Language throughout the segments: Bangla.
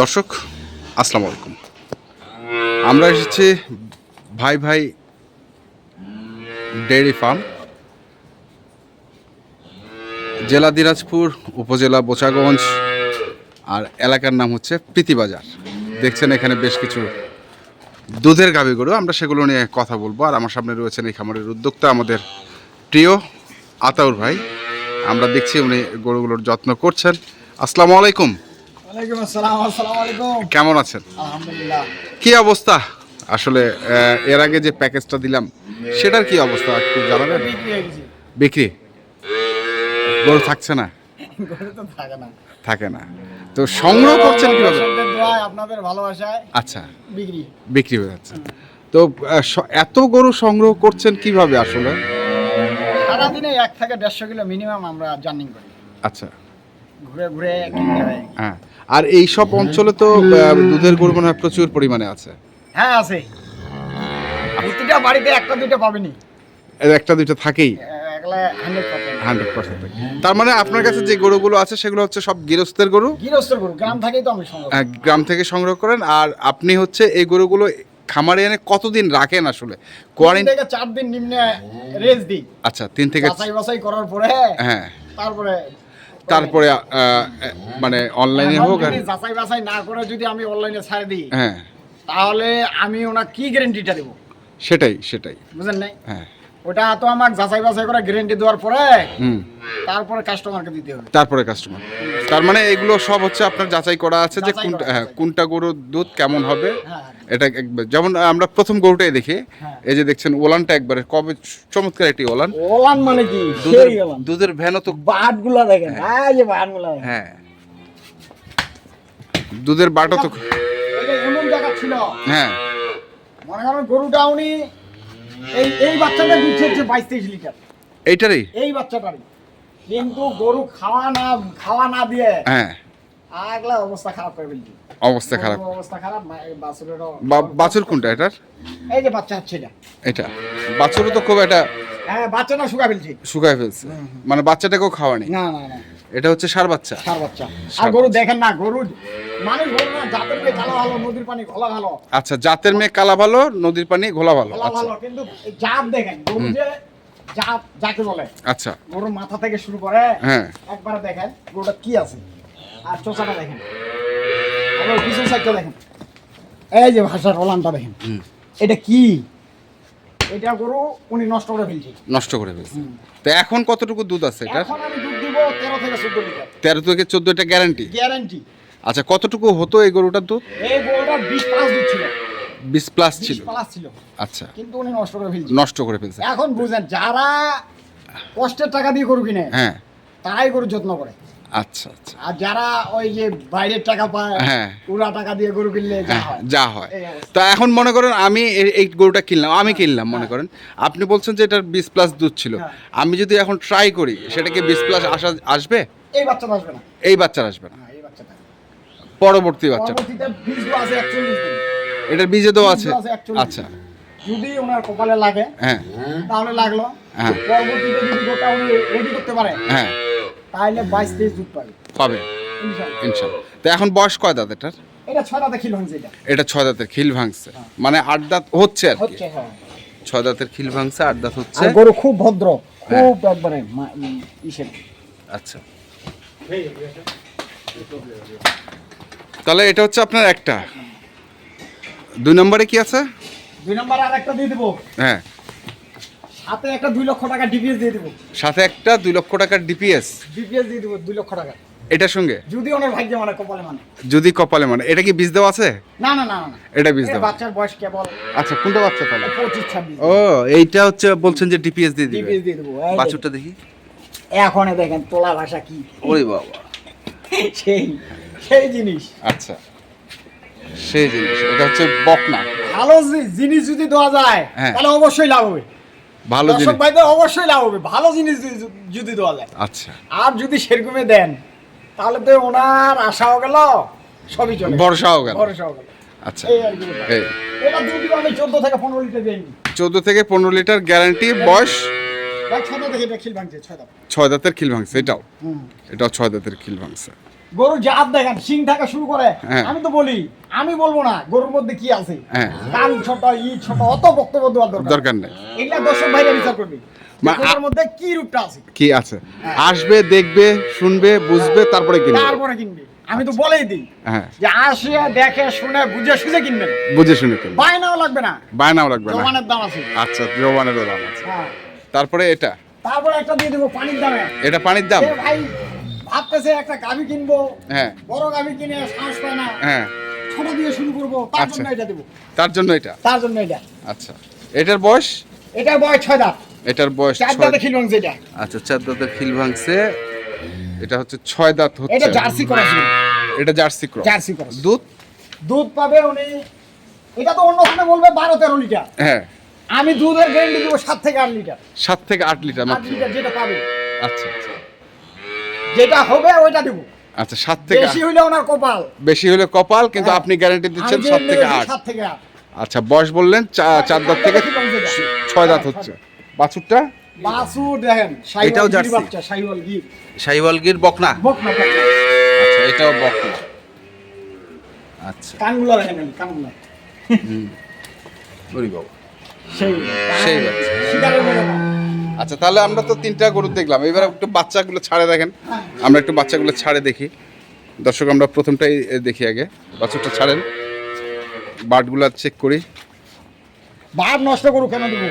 দর্শক, আসসালামু আলাইকুম। আমরা এসেছি ভাই ভাই ডেয়ারি ফার্ম, জেলা দিনাজপুর, উপজেলা বোচাগঞ্জ, আর এলাকার নাম হচ্ছে প্রীতিবাজার। দেখছেন এখানে বেশ কিছু দুধের গাভী গরু, আমরা সেগুলো নিয়ে কথা বলব। আর আমার সামনে রয়েছেন এই খামারের উদ্যোক্তা আমাদের প্রিয় আতাউর ভাই। আমরা দেখছি উনি গরুগুলোর যত্ন করছেন। আসসালামু আলাইকুম। ওয়ালাইকুম আসসালাম আসসালামু আলাইকুম। কেমন আছেন? আলহামদুলিল্লাহ। কি অবস্থা? আসলে এর আগে যে প্যাকেজটা দিলাম সেটার কি অবস্থা একটু জানাবেন? বিক্রি গরু থাকছে না? থাকে না। তো সংগ্রহ করছেন কীভাবে? আপনাদের ভালোবাসায় আচ্ছা। বিক্রি। বিক্রি হয়ে যাচ্ছে। তো এত গরু সংগ্রহ করছেন কীভাবে আসলে? সারাদিনে এক থেকে দেড়শো কিলো মিনিমাম আমরা জার্নিং করি। আচ্ছা। ঘুরে ঘুরে কিনতে হয় হ্যাঁ। আর এই সব অঞ্চলে তো দুধের গরু মনে হয় প্রচুর পরিমাণে আছে। হ্যাঁ আছে। প্রতিটা বাড়িতে একটা দুইটা পাবেনি একটা দুইটা থাকেই। হান্ড্রেড পার্সেন্ট তার মানে আপনার কাছে যে গরুগুলো আছে সেগুলো হচ্ছে সব গৃহস্থের গরু? গৃহস্থর গরু। গ্রাম থেকেই তো আমি সংগ্রহ গ্রাম থেকে সংগ্রহ করেন আর আপনি হচ্ছে এই গরুগুলো খামারে এনে কতদিন রাখেন আসলে? কোয়ারেন্টাইন থেকে চার দিন নিম্নে রেস্ট দিই। আচ্ছা তিন থেকে বাছাই বাছাই করার পরে হ্যাঁ। তারপরে তারপরে মানে অনলাইনে হোক আর যাচাই বাছাই না করে যদি আমি অনলাইনে ছাড়ে দিই হ্যাঁ। তাহলে আমি ওনা কি গ্যারেন্টিটা দেবো? সেটাই সেটাই। বুঝলেন নাই? হ্যাঁ। ওটা তো আমার যাচাই বাছাই করে গ্যারেন্টি দেওয়ার পরে তারপরে কাস্টমারকে দিতে হবে। তারপরে কাস্টমার তার মানে এগুলো সব হচ্ছে আপনার যাচাই করা আছে যে কোনটা হ্যাঁ কোনটা গরুর দুধ কেমন হবে? হ্যাঁ এটা যেমন আমরা প্রথম গরুটাই দেখি হ্যাঁ। এই যে দেখছেন ওলানটা একবারে কবে চমৎকার একটি ওলান। ওলান মানে কি? দুধের দুধের ভ্যানও তো বাটগুলা দেখেন এই যে বাটগুলা দেখেন। হ্যাঁ। দুধের বাটা তো হ্যাঁ। মনে করেন গরুটা উনি এই এই বাচ্চাটা দুধ হচ্ছে বাইশ তেইশ লিটার। এইটারই? এই বাচ্চাটারই। কিন্তু গরু খাওয়া না খাওয়া না দিয়ে হ্যাঁ। আগলা অবস্থা খারাপ করে ফেলছি। অবস্থা খারাপ। অবস্থা খারাপ বাছুর কোনটা এটার? এই যে বাচ্চা হচ্ছে এটা। এটা। বাছুরও তো খুব একটা হ্যাঁ বাচ্চাটা শুকা ফেলছি। শুকায় ফেলছে। মানে বাচ্চাটাকেও খাওয়া নেই না না না। এটা হচ্ছে সার বাচ্চা। সার বাচ্চা। আর গরু দেখেন না গরু মানুষ গরু না জাতের মেয়ে কালো ভালো নদীর পানি ঘোলা ভালো। আচ্ছা জাতের মেয়ে কালা ভালো নদীর পানি ঘোলা ভালো। আচ্ছা। ভালো কিন্তু জাত দেখেন গরু যে জাত যাকে বলে আচ্ছা। গরুর মাথা থেকে শুরু করে হ্যাঁ। একবারে দেখেন গরুটা কি আছে। আর চোষাটা দেখেন। আবার পিছন সাইডটা দেখেন। এই যে ভাষার ওলানটা দেখেন। এটা কি? এটা গরু উনি নষ্ট করে ফেলছে। নষ্ট করে ফেলছে। তো এখন কতটুকু দুধ আছে এটার? এখন আমি দুধ দিব তেরো থেকে চোদ্দ লিটার। তেরো থেকে চোদ্দ এটা গ্যারান্টি গ্যারান্টি আচ্ছা কতটুকু হতো এই গরুটার দুধ? এই গরুটা বিশ প্লাস দুধ ছিল। বিশ প্লাস বিশ ছিল? প্লাস ছিল। আচ্ছা। কিন্তু উনি নষ্ট করে ফেলছে। নষ্ট করে ফেলছে। এখন বুঝেন যারা কষ্টের টাকা দিয়ে গরু কিনে হ্যাঁ। তারাই গরু যত্ন করে। আচ্ছা আচ্ছা। আর যারা ওই যে বাইরের টাকা পায় হ্যাঁ। পুরা টাকা দিয়ে গরু কিনলে যা হ্যাঁ, হয়। হয়। তো এখন মনে করেন আমি এই- গরুটা কিনলাম আমি কিনলাম মনে করেন। আপনি বলছেন যে এটার বিশ প্লাস দুধ ছিল। হ্যাঁ। আমি যদি এখন ট্রাই করি সেটা কি বিশ প্লাস আসা আসবে? এই বাচ্চাটা আসবে না। এই বাচ্চার আসবে না। হ্যাঁ, পরবর্তী বাচ্চা পরবর্তীতে বীজ দেওয়া আছে একচল্লিশ দিন। এটার বীজে দেওয়া আছে? বীজ দেওয়া আছে 41 আচ্ছা। যদি ওনার কপালে লাগে হ্যাঁ। তাহলে লাগল। হ্যাঁ। পরবর্তীতে যদি গোটা উনি রেডি করতে পারে হ্যাঁ। তাহলে বাইশ তেইশ দুধ পাবে। পাবে। ইনশাল্লাহ তো এখন বয়স কয় দাঁত এটার? এটা ছয় দাঁতে খিল হয়েছে এটা। এটা ছয় দাঁতের খিল ভাঙছে। মানে আট দাঁত হচ্ছে আর কি? হচ্ছে হ্যাঁ। ছয় দাঁতের খিল ভাঙছে আট দাঁত হচ্ছে। আর গরু খুব ভদ্র হ্যাঁ। খুব একবারে ইসের। আচ্ছা। তাহলে এটা হচ্ছে আপনার একটা। দুই নম্বরে কি আছে? দুই নম্বর আর একটা দিয়ে দেবো। হ্যাঁ। হাতে একটা দুই লক্ষ টাকা ডিপিএস দিয়ে দেবো। সাথে একটা দুই লক্ষ টাকার ডিপিএস ডিপিএস দিয়ে দেবো দুই লক্ষ টাকা। এটার সঙ্গে? যদি ওনার ভাগ্যে মানে কপালে মানে। যদি কপালে মানে। এটা কি বীজ দেওয়া আছে? না না না না, এটা বীজ দেওয়া। বাচ্চার বয়স কেবল আচ্ছা কোনটা বাচ্চা তাহলে? পঁচিশ ছাব্বিশ। ও এইটা হচ্ছে বলছেন যে ডিপিএস দিয়ে দিবে। ডিপিএস দিয়ে দেবো। বাছুরটা দেখি। এখন দেখেন তোলা ভাষা কি? ওরে বাবা। সেই। সেই জিনিস। আচ্ছা। সেই জিনিস এটা হচ্ছে বকনা। ভালো জিনিস যদি দেওয়া যায় হ্যাঁ। তাহলে অবশ্যই লাভ হবে। ভালো জিনিস। ভাইদের অবশ্যই লাভ হবে ভালো জিনিস যদি- দেওয়া যায়। আচ্ছা। আর যদি সেরকমে দেন তাহলে তো ওনার আশাও গেল সবই চলে ভরসাও গেল। ভরসাও গেল। আচ্ছা। এই এটা দুধ আমি চোদ্দ থেকে পনেরো লিটার দিই। চোদ্দ থেকে পনেরো লিটার গ্যারান্টি বয়স? ছয় দাম ছয় দাঁতের খিল ভাঙছে এটাও? এটাও ছয় দাঁতের খিল ভাঙছে। গরু জাত দেখেন সিং থাকা শুরু করে। হ্যাঁ। আমি তো বলি আমি বলব না গরুর মধ্যে কি আছে? হ্যাঁ। কান ছোট ই ছোট অত বক্তব্য দেওয়ার দরকার দরকার নেই। এগুলা দর্শক ভাইরা বিচার করবে। গরুর মধ্যে কি রূপটা আছে? কি আছে? আসবে দেখবে শুনবে বুঝবে তারপরে কিনবে। তারপরে কিনবে। আমি তো বলেই দিই হ্যাঁ। যে আসে দেখে শুনে বুঝে শুনে কিনবেন। বুঝে শুনে কিনবে বায়নাও লাগবে না। বায়নাও রাখবে না। জমানের দাম আছে। আচ্ছা দাম আছে। তারপরে এটা? তারপরে একটা দিয়ে দেবো পানির দামে। এটা পানির দাম? ভাই ভাবতেছে একটা গাভি কিনবো হ্যাঁ। বড় গাভি কিনে সাহস পায় না হ্যাঁ। ছোট দিয়ে শুরু করব তার আচ্ছা। জন্য এটা দেবো। তার জন্য এটা? তার জন্য এটা। আচ্ছা। এটার বয়স? এটা বয়স ছয় দাঁত। এটার বয়স চার দাঁতে খিলবাংস এটা। আচ্ছা চার খিল ভাঙছে এটা হচ্ছে ছয় দাঁত এটা জার্সি করা ছিল। এটা জার্সি ক্রস। জার্সি দুধ? দুধ পাবে উনি এটা তো অন্য সময় বলবে বারো তেরো লিটার। হ্যাঁ। আমি দুধের গ্যারেন্টি দেবো সাত থেকে আট লিটার। সাত থেকে আট লিটার মাত্র। লিটার যেটা পাবে। আচ্ছা আচ্ছা। যেটা হবে ওইটা দেবো। আচ্ছা সাত থেকে বেশি। হইলে ওনার কপাল। বেশি হলে কপাল কিন্তু হ্যাঁ। আপনি গ্যারান্টি দিচ্ছেন সাত থেকে আট। সাত থেকে আট। আচ্ছা বয়স বললেন চা- চার দাঁত থেকে ছয় দাঁত হচ্ছে। বাছুরটা? এটাও জার্সি। বাচ্চা সাইওয়াল গির। বকনা। আচ্ছা এটাও বকনা। আচ্ছা। কানগুলো দেখেন কানগুলো। ওরে বাবা। সেই সেই বাচ্চা। আচ্ছা তাহলে আমরা তো তিনটা গরু দেখলাম। এবার একটু বাচ্চাগুলো ছাড়ে দেখেন। আমরা একটু বাচ্চাগুলো ছাড়ে দেখি। দর্শক আমরা প্রথমটাই দেখি আগে। বাচ্চাটা ছাড়েন। বাটগুলো চেক করি। বাপ নষ্ট করু কেন দিব?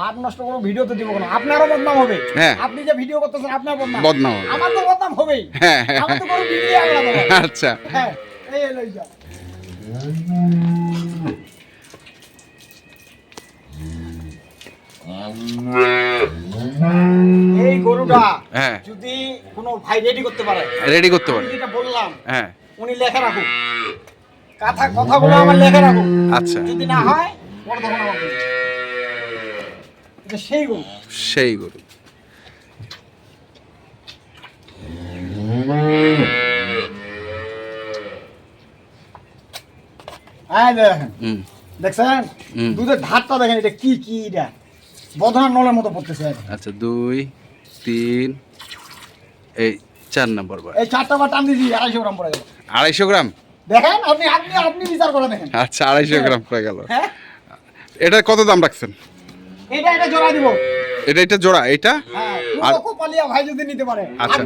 বাপ নষ্ট করু ভিডিও তো দিব কেন? আপনারও বদনাম হবে। হ্যাঁ। আপনি যে ভিডিও করতেছেন আপনার বদনাম। বদনাম হবে। আমার তো বদনাম হবেই। হ্যাঁ, হ্যাঁ, আমার তো কোনো ভিডিও আগে আচ্ছা। হ্যাঁ এই এলো এই যা। এই গরুটা হ্যাঁ। যদি কোনো ভাই রেডি করতে পারে রেডি করতে পারেন যেটা বললাম হ্যাঁ। উনি লেখা রাখুন কথা কথাগুলো আমার লেখা রাখুন আচ্ছা। যদি না হয় পরে তখন। এটা সেই গরু। সেই গরু। দেখছেন। দুধের ধারটা দেখেন এটা কি কি এটা? বদনার নলের মতো পড়তেছে এটা। আচ্ছা দুই তিন এই চার নম্বর বার। এই চারটা বার টান দিয়েছি আড়াইশো গ্রাম পড়ে গেল। আড়াইশো গ্রাম? দেখেন আপনি আপনি আপনি বিচার করে দেখেন। আচ্ছা আড়াইশো গ্রাম পড়ে গেল। হ্যাঁ। এটা কত দাম রাখছেন? এটা এটা জোড়া দিব। এটা এটা জোড়া এটা? হ্যাঁ আর- ভাই যদি নিতে পারে আচ্ছা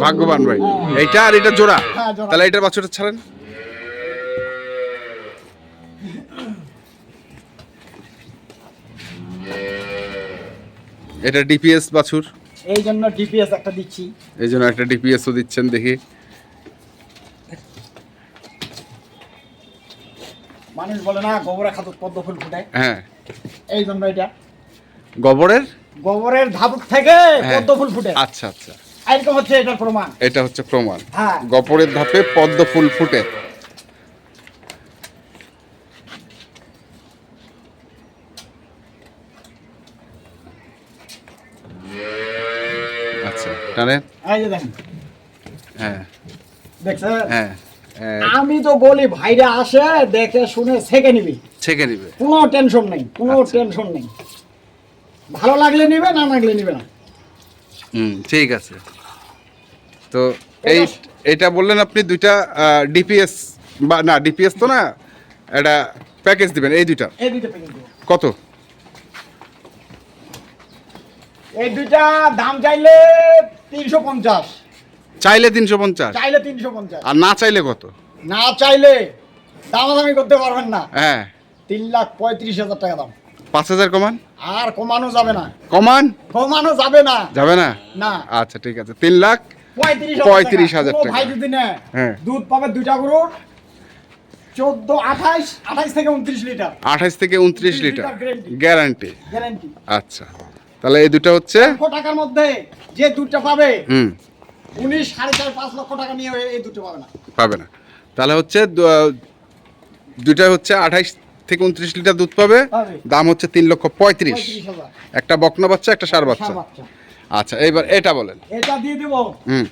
ভাগ্যবান ভাই। ভাই। এইটা আর এটা জোড়া? হ্যাঁ, তাহলে এটার বাছুরটা ছাড়েন। এটা ডিপিএস বাছুর? এই জন্য ডিপিএস একটা দিচ্ছি। এই জন্য একটা ডিপিএসও দিচ্ছেন দেখি। মানুষ বলে না গোবরে খাতুক পদ্ম ফুল ফুটে। হ্যাঁ। এই জন্য এটা। গোবরের? গোবরের ধাতুক থেকে হ্যাঁ। পদ্ম ফুল ফুটে। আচ্ছা আচ্ছা। এরকম হচ্ছে এটার প্রমাণ। এটা হচ্ছে প্রমাণ। হ্যাঁ। গোবরের ধাপে পদ্ম ফুল ফুটে। আচ্ছা টানে এই যে দেখেন। হ্যাঁ। হ্যাঁ হ্যাঁ, আমি তো বলি ভাইরা আসে দেখে শুনে ছেকে নিবি। ছেঁকে নিবে। কোনো টেনশন নেই কোনো আচ্ছা। টেনশন নেই। ভালো লাগলে নিবে না লাগলে নিবে না। হুম ঠিক আছে। তো এই এটা- এটা বললেন আপনি দুইটা ডিপিএস বা না ডিপিএস তো না এটা প্যাকেজ দিবেন এই দুইটা? এই দুইটা প্যাকেজ কত? এই দুইটা দাম চাইলে তিনশো পঞ্চাশ। চাইলে তিনশো পঞ্চাশ। চাইলে তিনশো পঞ্চাশ। আর না চাইলে কত? না চাইলে দামাদামি করতে পারবেন না। হ্যাঁ। তিন লাখ পঁয়ত্রিশ হাজার টাকা দাম। পাঁচ হাজার কমান? আর কমানো যাবে না। কমান? কমানো যাবে না। যাবে না? না। আচ্ছা ঠিক আছে। তিন লাখ পঁয়ত্রিশ হাজার টাকা। ভাই যদি নেয় হ্যাঁ। দুধ পাবে দুইটা গরুর চোদ্দ আঠাইশ আঠাইশ থেকে উনত্রিশ লিটার। আঠাইশ থেকে উনত্রিশ লিটার। গ্যারান্টি গ্যারান্টি আচ্ছা। তাহলে এই দুটো হচ্ছে? লক্ষ টাকার মধ্যে যে দুধটা পাবে হুম। উনি সাড়ে চার পাঁচ লক্ষ টাকা নিয়ে এই দুধটা পাবে না। পাবে না। তাহলে হচ্ছে দু- দুইটা হচ্ছে আঠাইশ থেকে উনত্রিশ লিটার দুধ পাবে। দাম হচ্ছে তিন লক্ষ পঁয়ত্রিশ। একটা বকনা বাচ্চা একটা সার বাচ্চা। আচ্ছা এইবার এটা বলেন। এটা দিয়ে দিব। হুম।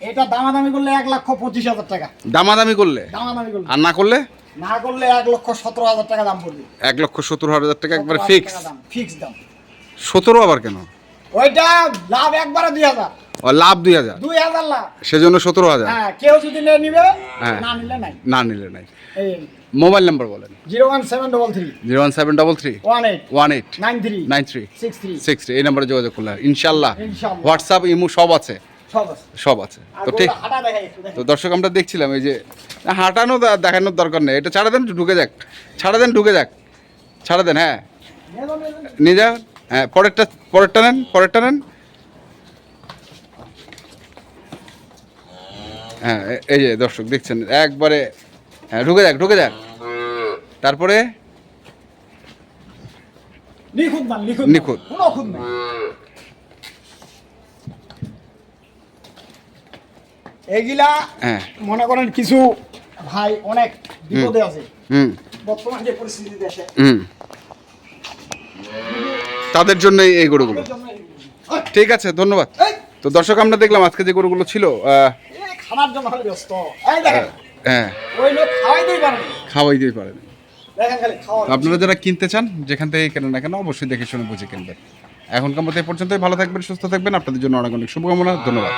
এটা দামাদামি করলে এক লক্ষ পঁচিশ হাজার টাকা। দামাদামি করলে? দামাদামি করলে। আর না করলে? না করলে এক লক্ষ সতেরো হাজার টাকা দাম পড়বে। এক লক্ষ সত্তর হাজার টাকা একবার ফিক্স ফিক্স দাম। সতেরো আবার কেন? ওইটা লাভ একবারে দুই হাজার। ও লাভ দুই হাজার। দুই হাজার লাভ। সেজন্য সতেরো হাজার। হ্যাঁ কেউ যদি নিয়ে নিবে হ্যাঁ। না নিলে নাই। না নিলে নাই। মোবাইল নাম্বার বলেন। Zero one seven double three. Zero one seven double three. One eight. One eight. Nine three. Nine three. Six three. Six three. এই নাম্বারে যোগাযোগ করলে। ইনশাল্লাহ। হোয়াটসঅ্যাপ ইমো সব আছে। সব আছে। তো ঠিক তো দর্শক আমরা দেখছিলাম এই যে হাঁটানো দেখানোর দরকার নেই। এটা ছাড়া দেন ঢুকে যাক। ছাড়া দেন ঢুকে যাক। ছাড়া দেন হ্যাঁ। নিয়ে যান হ্যাঁ পরেরটা পরেরটা নেন পরেরটা নেন। হ্যাঁ এই যে দর্শক দেখছেন একবারে হ্যাঁ ঢুকে যাক ঢুকে যাক। তারপরে? নিখুঁত এগুলা হ্যাঁ। মনে করেন কিছু ভাই অনেক বিপদে আছে। হুম। বর্তমান যে পরিস্থিতি দেশে। হুম। তাদের জন্য এই গরুগুলো। ঠিক আছে ধন্যবাদ। তো দর্শক আমরা দেখলাম আজকে যে গরুগুলো ছিল হ্যাঁ পারে খাওয়াই দিয়ে পারেন। আপনারা যারা কিনতে চান যেখান থেকে কেনেন না কেন অবশ্যই দেখে শুনে বুঝে কিনবেন। এখনকার মতো এই পর্যন্তই ভালো থাকবেন সুস্থ থাকবেন। আপনাদের জন্য অনেক অনেক শুভকামনা ধন্যবাদ।